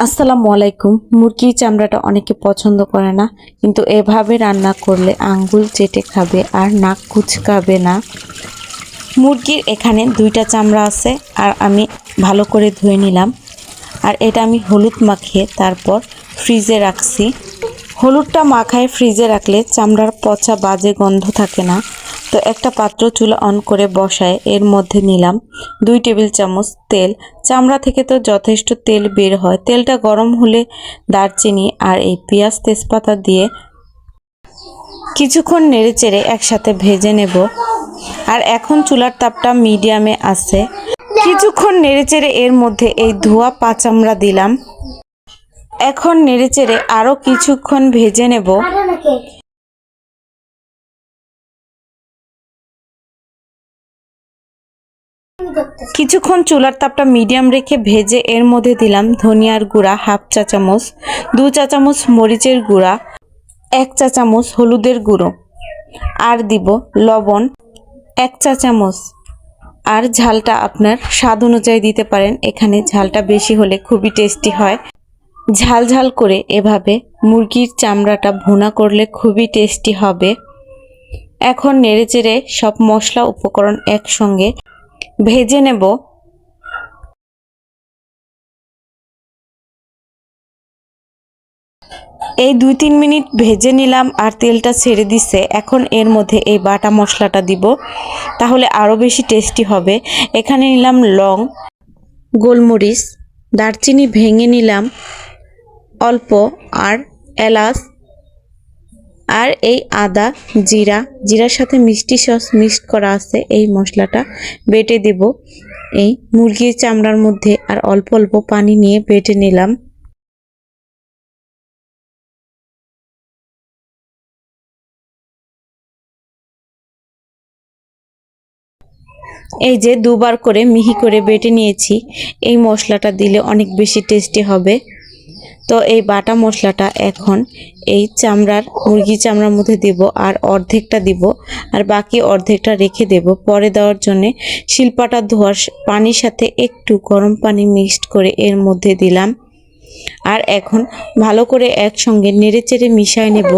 আসসালামু আলাইকুম। মুরগির চামড়াটা অনেকে পছন্দ করে না, কিন্তু এভাবে রান্না করলে আঙ্গুল চেটে খাবে আর নাক কুচকাবে না। মুরগির এখানে দুইটা চামড়া আছে আর আমি ভালো করে ধুয়ে নিলাম। আর এটা আমি হলুদ মাখিয়ে তারপর ফ্রিজে রাখছি। হলুদটা মাখায় ফ্রিজে রাখলে চামড়ার পচা বাজে গন্ধ থাকে না। তো একটা পাত্র চুলা অন করে বসায়, এর মধ্যে নিলাম দুই টেবিল চামচ তেল। চামড়া থেকে তো যথেষ্ট তেল বের হয়। তেলটা গরম হলে দারচিনি আর এই পেঁয়াজ তেজপাতা দিয়ে কিছুক্ষণ নেড়েচেড়ে একসাথে ভেজে নেব। আর এখন চুলার তাপটা মিডিয়ামে আছে। কিছুক্ষণ নেড়েচেড়ে এর মধ্যে এই ধোয়া পাচামড়া দিলাম। এখন নেড়েচেড়ে আরও কিছুক্ষণ ভেজে নেব। কিছুক্ষণ চুলার তাপটা মিডিয়াম রেখে ভেজে এর মধ্যে দিলাম ধনিয়ার গুঁড়া, হাফ চা চামচ, দু চা চামচ মরিচের গুঁড়া, এক চা চামচ হলুদের গুঁড়ো, আর দিব লবণ, এক চা চামচ। আর ঝালটা আপনার স্বাদ অনুযায়ী দিতে পারেন, এখানে ঝালটা বেশি হলে খুবই টেস্টি হয়। ঝাল ঝাল করে এভাবে মুরগির চামড়াটা ভুনা করলে খুবই টেস্টি হবে। এখন নেড়েচেড়ে সব মশলা উপকরণ একসঙ্গে ভেজে নেব। এই দুই তিন মিনিট ভেজে নিলাম আর তেলটা ছেড়ে দিছে। এখন এর মধ্যে এই বাটা মশলাটা দিব, তাহলে আরও বেশি টেস্টি হবে। এখানে নিলাম লং, গোলমরিচ, দারচিনি ভেঙে নিলাম, অল্প আর এলাচ আর এই আদা, জিরা, জিরার সাথে মিষ্টি সস মিক্সড করা আছে, এই মশলাটা বেটে দেব। এই মুরগির চামড়ার মধ্যে আর অল্প অল্প পানি নিয়ে বেটে নিলাম। এই যে দুবার করে মিহি করে বেটে নিয়েছি, এই মশলাটা দিলে অনেক বেশি টেস্টি হবে। তো এই বাটা মশলাটা এখন এই চামড়ার, মুরগি চামড়ার মধ্যে দেব আর অর্ধেকটা দিব আর বাকি অর্ধেকটা রেখে দেব। পরে দেওয়ার জন্যে শিল্পাটা ধোয়ার পানির সাথে একটু গরম পানি মিক্সড করে এর মধ্যে দিলাম। আর এখন ভালো করে একসঙ্গে নেড়ে চেড়ে মিশায় নেব।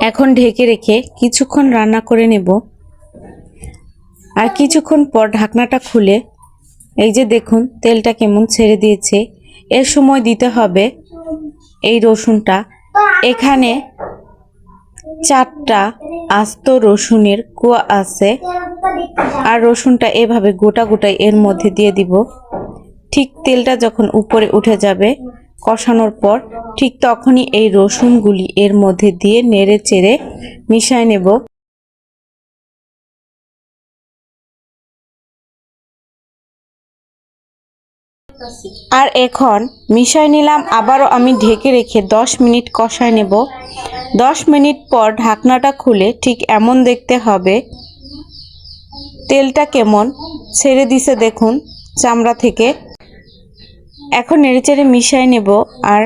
এখন ঢেকে রেখে কিছুক্ষণ রান্না করে নেব। আর কিছুক্ষণ পর ঢাকনাটা খুলে, এই যে দেখুন, তেলটা কেমন ছেড়ে দিয়েছে। এ সময় দিতে হবে এই রসুনটা। এখানে চারটা আস্ত রসুনের কুয়া আছে। আর রসুনটা এভাবে গোটা গোটাই এর মধ্যে দিয়ে দিব। ঠিক তেলটা যখন উপরে উঠে যাবে কষানোর পর ঠিক তখনই এই রসুনগুলি এর মধ্যে দিয়ে নেড়ে চেড়ে মিশায় নেব। আর এখন মিশাই নিলাম, আবারও আমি ঢেকে রেখে দশ মিনিট কষায় নেব। দশ মিনিট পর ঢাকনাটা খুলে ঠিক এমন দেখতে হবে। তেলটা কেমন? ছেড়ে দিছে দেখুন, চামড়া থেকে। এখন নেড়েচেড়ে মিশাই নেব, আর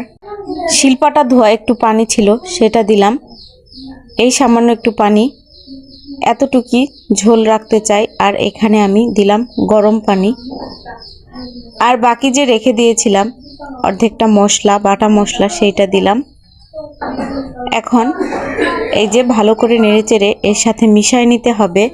শিল্পাটা ধোয়া একটু পানি ছিল, সেটা দিলাম। এই সামান্য একটু পানি এতটুকি ঝোল রাখতে চাই, আর এখানে আমি দিলাম গরম পানি। আর বাকি যে রেখে দিয়েছিলাম, অর্ধেকটা মশলা, বাটা মশলা, সেইটা দিলাম। এখন এই যে ভালো করে নেড়েচেড়ে এর সাথে মিশায় নিতে হবে।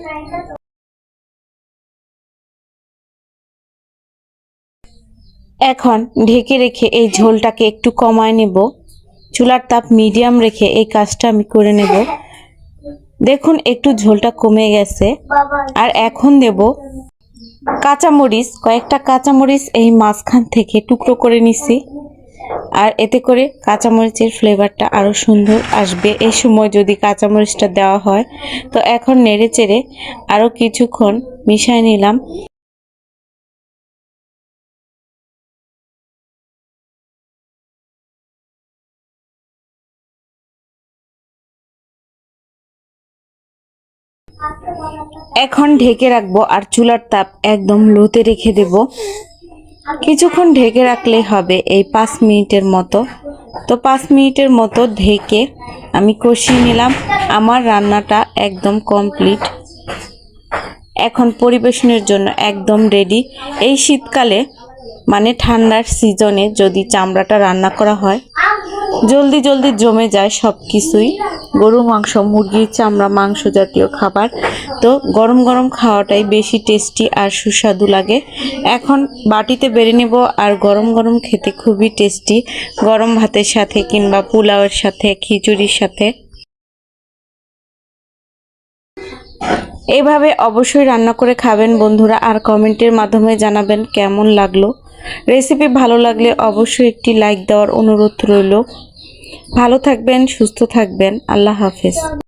এখন ঢেকে রেখে এই ঝোলটাকে একটু কমায় নেব। চুলার তাপ মিডিয়াম রেখে এই কাজটা আমি করে নেব। দেখুন, একটু ঝোলটা কমে গেছে। আর এখন দেব কাঁচামরিচ। কয়েকটা কাঁচামরিচ এই মাঝখান থেকে টুকরো করে নিছি। আর এতে করে কাঁচামরিচের ফ্লেভারটা আরও সুন্দর আসবে। এই সময় যদি কাঁচামরিচটা দেওয়া হয়, তো এখন নেড়ে চেড়ে আরও কিছুক্ষণ মিশায় নিলাম। এখন ঢেকে রাখব আর চুলার তাপ একদম লোতে রেখে দেব। কিছুক্ষণ ঢেকে রাখলেই হবে এই পাঁচ মিনিটের মতো। তো পাঁচ মিনিটের মতো ঢেকে আমি কষিয়ে নিলাম। আমার রান্নাটা একদম কমপ্লিট। এখন পরিবেশনের জন্য একদম রেডি। এই শীতকালে মানে ঠান্ডার সিজনে যদি চামড়াটা রান্না করা হয় জলদি জলদি জমে যায় সব কিছুই গরু, মাংস মুরগির চামড়া, মাংস জাতীয় খাবার। তো গরম গরম খাওয়াটাই বেশি টেস্টি আর সুস্বাদু লাগে। এখন বাটিতে বেড়ে নেব আর গরম গরম খেতে খুবই টেস্টি। গরম ভাতের সাথে কিংবা পোলাওয়ের সাথে, খিচুড়ির সাথে। এইভাবে অবশ্যই রান্না করে খাবেন বন্ধুরা, আর কমেন্টের মাধ্যমে জানাবেন কেমন লাগল। রেসিপি ভালো লাগলে অবশ্যই একটি লাইক দেওয়ার অনুরোধ রইল। ভালো থাকবেন, সুস্থ থাকবেন, আল্লাহ হাফেজ।